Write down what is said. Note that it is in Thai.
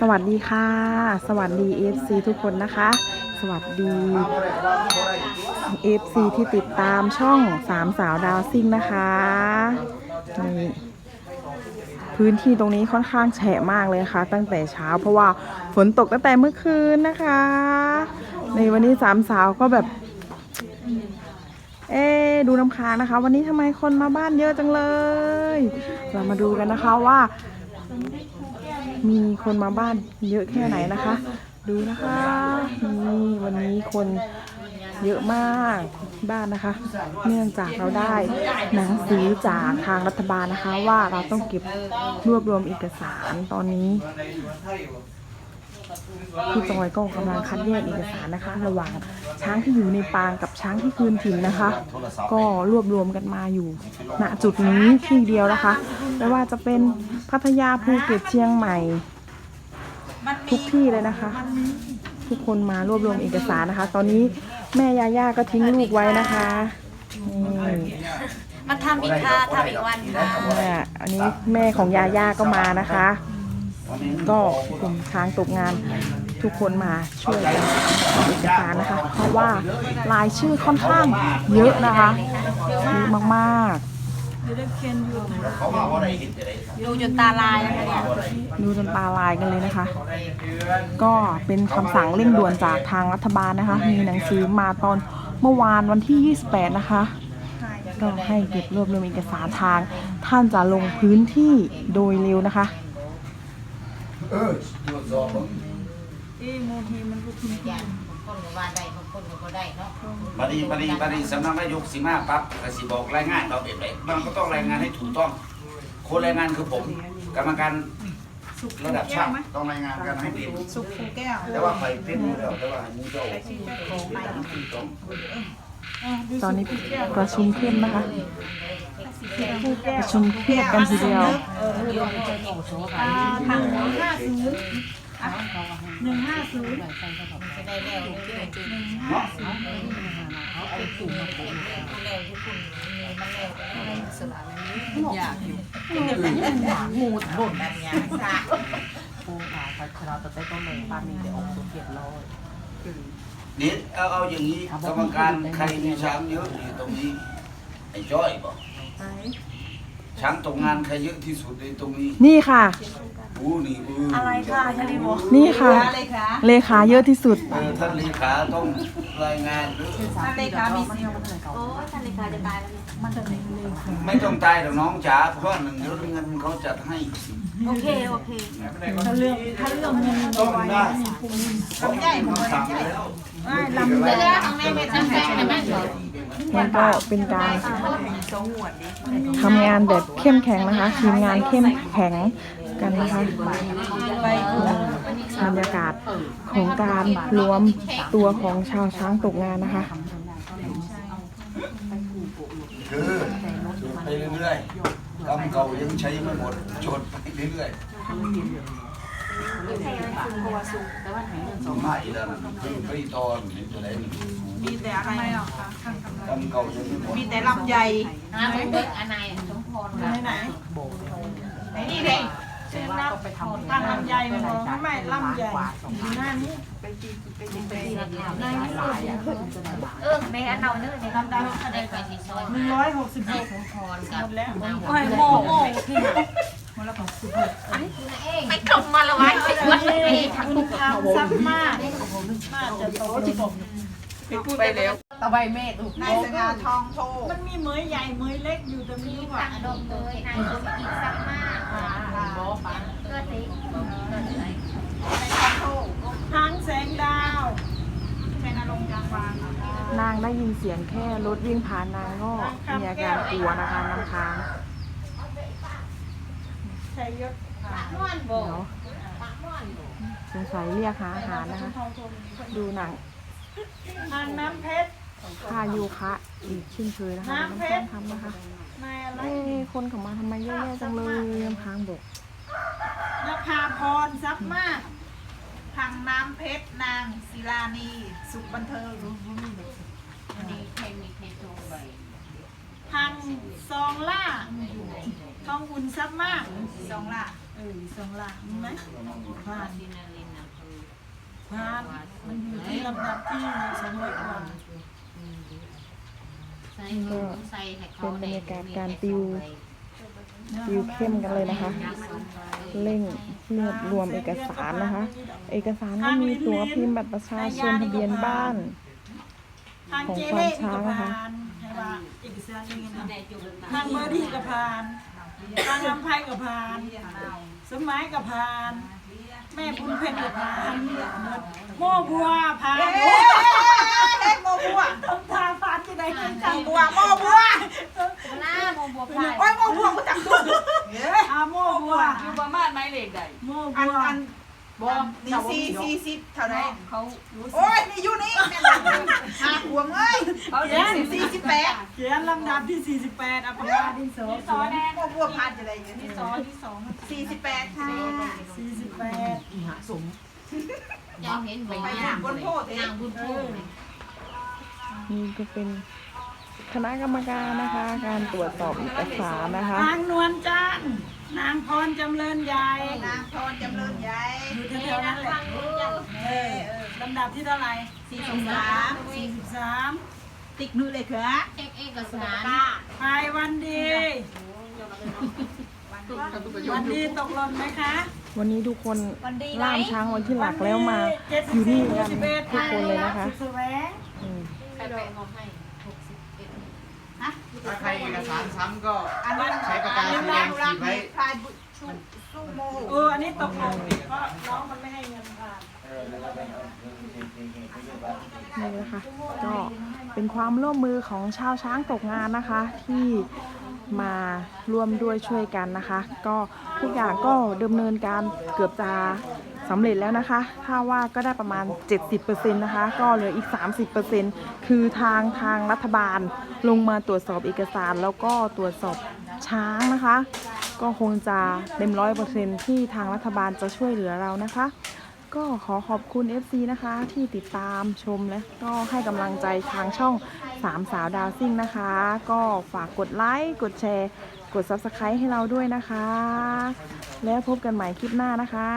สวัสดีค่ะ สวัสดี FC ทุกคนนะคะ สวัสดี FC ที่ติดตามช่องสามสาวดาวซิ่งนะคะนี่พื้นที่ตรงนี้ค่อนข้างแฉะมากเลยนะคะตั้งแต่เช้า เพราะว่าฝนตกตั้งแต่เมื่อคืนนะคะ ในวันนี้สามสาวก็แบบ เอ๊ดูน้ำค้างนะคะ วันนี้ทำไมคนมาบ้านเยอะจังเลย เรามาดูกันนะคะว่า มีคนมาบ้านเยอะแค่ไหนนะคะ ดูนะคะนี่วันนี้คนเยอะมากบ้านนะคะ เนื่องจากเราได้หนังสือจากทางรัฐบาลนะคะ ว่าเราต้องเก็บรวบรวมเอกสารตอนนี้พี่จอยก็กำลังคัดแยกเอกสารนะคะ ระหว่างช้างที่อยู่ในปางกับช้างที่คืนถิ่นนะคะ ก็รวบรวมกันมาอยู่ณจุดนี้ที่เดียวนะคะ ไม่ว่าจะเป็น พัทยาภูเก็ตเชียงใหม่ ทุกที่เลยนะคะ ทุกคนมารวบรวมเอกสารนะคะ ตอนนี้แม่ยาย่าก็ทิ้งลูกไว้นะคะนี่มาทำอีกค่ะทำอีกวันค่ะแม่อันนี้แม่ของยาย่าก็มานะคะ ก็กลุ่มช้างตกงานทุกคนมาช่วยกันทำเอกสารนะคะ เพราะว่ารายชื่อค่อนข้างเยอะนะคะเยอะมากๆ ดูจนตาลายนะคะเนี่ย ดูจนตาลายกันเลยนะคะ ก็เป็นคำสั่งเร่งด่วนจากทางรัฐบาลนะคะ มีหนังสือมาตอนเมื่อวานวันที่ 28 นะคะ ก็ให้เก็บรวบรวมเอกสารทาง ท่านจะลงพื้นที่โดยเร็วนะคะ เออตรวจสอบบ่ คนก็ว่าได้บางคนก็บ่ได้เนาะบัดนี้บัดนี้บัดนี้สำนักนายกสิมาปั๊บก็สิบอกรายงานเราแบบไหนมันก็ต้องรายงานให้ถูกต้อง คนรายงานคือผม กรรมการระดับชาติต้องรายงานกันให้เป็นสุกภูแก้วแต่ว่าไปเป็นอยู่แล้วแต่ว่าให้มูเจ้าถูกต้องตอนนี้ประชุมเข้มนะคะประชุมเครียดกันทีเดียวอ่าทางหนึ่งห้าศูนย์ หนึ่งห้าศูนย์จะได้แล้วเรื่อยๆจนเนาะแล้วทุกคนมีมันแล้วก็ได้สละนั้นอยากอยู่งูหล่นแบบนี้ค่ะปูค่ะพัชราตะเต้ต้นเลยป้ามีแต่องค์สุเกียรติร้อยนี่เอาเอาอย่างนี้กรรมการใครมีช้างเยอะอยู่ตรงนี้ไอ้จ้อยบอก ช้างตกงานใครเยอะที่สุดในตรงนี้นี่ค่ะ อู้นี่อู้อะไรค่ะชาลีโบนี่ค่ะเลขาเลขาเยอะที่สุด เออท่านเลขาต้องรายงานหรือท่านเลขามีสิวโอ้ท่านเลขาจะตายแล้วเนี่ยไม่ต้องตายหรอกน้องจ๋าเพราะว่าหนึ่งเดี๋ยวเงินเขาจัดให้โอเคโอเคถ้าเรื่องถ้าเรื่องเงินต้องได้ลำใหญ่หมดสั่งใหญ่แล้วไม่ลำใหญ่เดี๋ยวของแม่ไม่ตั้งใจนะแม่ เหรอมันก็เป็นการทำงานแบบเข้มแข็งนะคะ ทีมงานเข้มแข็งกันนะคะไปบรรยากาศของการรวมตัวของชาวช้างตกงานนะคะคือจดไปเรื่อยๆกำเก่ายังใช้ไม่หมดจดไปเรื่อยๆไม่แล้วนะคือไปตอนนี่ตัวไหนนี่ มีแต่อะไรหรอกคะข้างกำลังกำเก่ายังไม่หมดมีแต่ลำใหญ่นะเบิกอันไหนสมพรไหนไหนโบกไหนนี่เด็กชื่อนับทางลำใหญ่มันบอกไม่ลำใหญ่อยู่หน้านี้ไปจีไปจีไปหน้านี้เออแม่อันเอาเนื้อในลำดับอะไรไปที่ซอยหนึ่งร้อยหกสิบหกสมพรกับแล้วนางโอ้ยโม่โม่พี่ไม่คำมาละไว้วันนี้คุณทำซักมากน่าจะโต ที่บอกไปแล้วตะใบเมฆดูนายสง่าทองโทมันมีเหมยใหญ่เหมยเล็กอยู่แต่ไม่รู้ว่าสั่งดมเลยนายสุกิสักมากเกิดสิเกิดอะไรทางแสงดาวแค่นรงค์ยางวางนางได้ยินเสียงแค่รถวิ่งผ่านนางก็มีอาการกลัวนะคะน้ำค้างชัยยศม่วนโบเดี๋ยวสงสัยเรียกหาอาหารนะคะ ดูหนัง ทางน้ำเพชรค่าโยคะอีกเช่นเคยนะคะน้ำค้างทำนะคะนายอะไรเอ้ยคนเขามาทำไมเยอะแยะจังเลยน้ำค้างบอกนภาพรซับมากทางน้ำเพชรนางศิลานีสุขบันเทิงดีเพลงมีเพลงโชว์ใบทางซองล่าทองอุ่นซับมากซองล่าเอออยู่สองหลังไหมผ่านดินาลิน นะคือผ่านมันอยู่ที่ลำดับที่สองร้อยกว่าใส่เงินใส่ให้เขาเป็นบรรยากาศการติว ติวเข้มกันเลยนะคะ เร่งรวบรวมเอกสารนะคะ เอกสารก็มีตัวพิมพ์บัตรประชาชนทะเบียนบ้านทางของควาเล่มช้าก็นะคะผ่านให้ว่อกสารนี่นทางเบอร์ดี้ก็ผ่านทางลำไพก็ผ่านสมัยก็ผ่าน แม่บุญเพ็ญก็ผ่านโมบัวผ่านเอ๊ะโมบัวต้องทาผ่านที่ไหนกันจังบัวโมบัวหน้าโมบัวพายโอ้ยโมบัวกูจังตัวอาโมบัวอยู่ประมาณไม้เหล็กใดโมบัวอันบ่ดีซีซีสิบเท่าไรเขาโอ้ยนี่อยู่นี่หาหัวเอ้ยเขาเขียนสี่สิบแปดเขียนลำดับที่48อัปปากาดินสอเขียนโมบัวกพันจะอะไรเงี้ยที่สองที่สองสี่สิบแปดค่ะสี่สิบแปด 48จะเห็นบ่นางบุญโพธิ์นี่ก็เป็นคณะกรรมการนะคะ การตรวจสอบเอกสารนะคะ นางนวลจันทร์นางพรจำเริญใหญ่นางพรจำเริญใหญ่อยู่แถวๆนั้นแหละเออเออลำดับที่เท่าไหร่สี่สิบสาม43ติ๊กนู่นเลยค่ะเอกเอกสารภายวันดี วันดีตกหล่นไหมคะ วันนี้ทุกคนล่ามช้างวันที่หลักแล้วมาอยู่นี่กันทุกคนเลยนะคะสุดแสวงอืมใครไปมอบให้หกสิบเอ็ดถ้าใครเอกสารซ้ำก็อันนั้นใช้ปากกาสีแดงขีดไว้พายบุสู้สู้โมเออ อันนี้ตกลงเพราะน้องมันไม่ให้เงินผ่านนี่นะคะก็เป็นความร่วมมือของชาวช้างตกงานนะคะ ที่ มาร่วมด้วยช่วยกันนะคะ ก็ทุกอย่างก็ดำเนินการเกือบจะสำเร็จแล้วนะคะ ถ้าว่าก็ได้ประมาณ 70%นะคะ ก็เหลืออีก 30%คือทางทางรัฐบาลลงมาตรวจสอบเอกสาร แล้วก็ตรวจสอบช้างนะคะ ก็คงจะเต็มร้อยเปอร์เซ็นที่ทางรัฐบาลจะช่วยเหลือเรานะคะ ก็ขอขอบคุณ FC นะคะ ที่ติดตามชมและก็ให้กำลังใจทางช่องสามสาวดาวซิ่งนะคะ ก็ฝากกดไลค์กดแชร์ กด Subscribe ให้เราด้วยนะคะ แล้วพบกันใหม่คลิปหน้านะคะ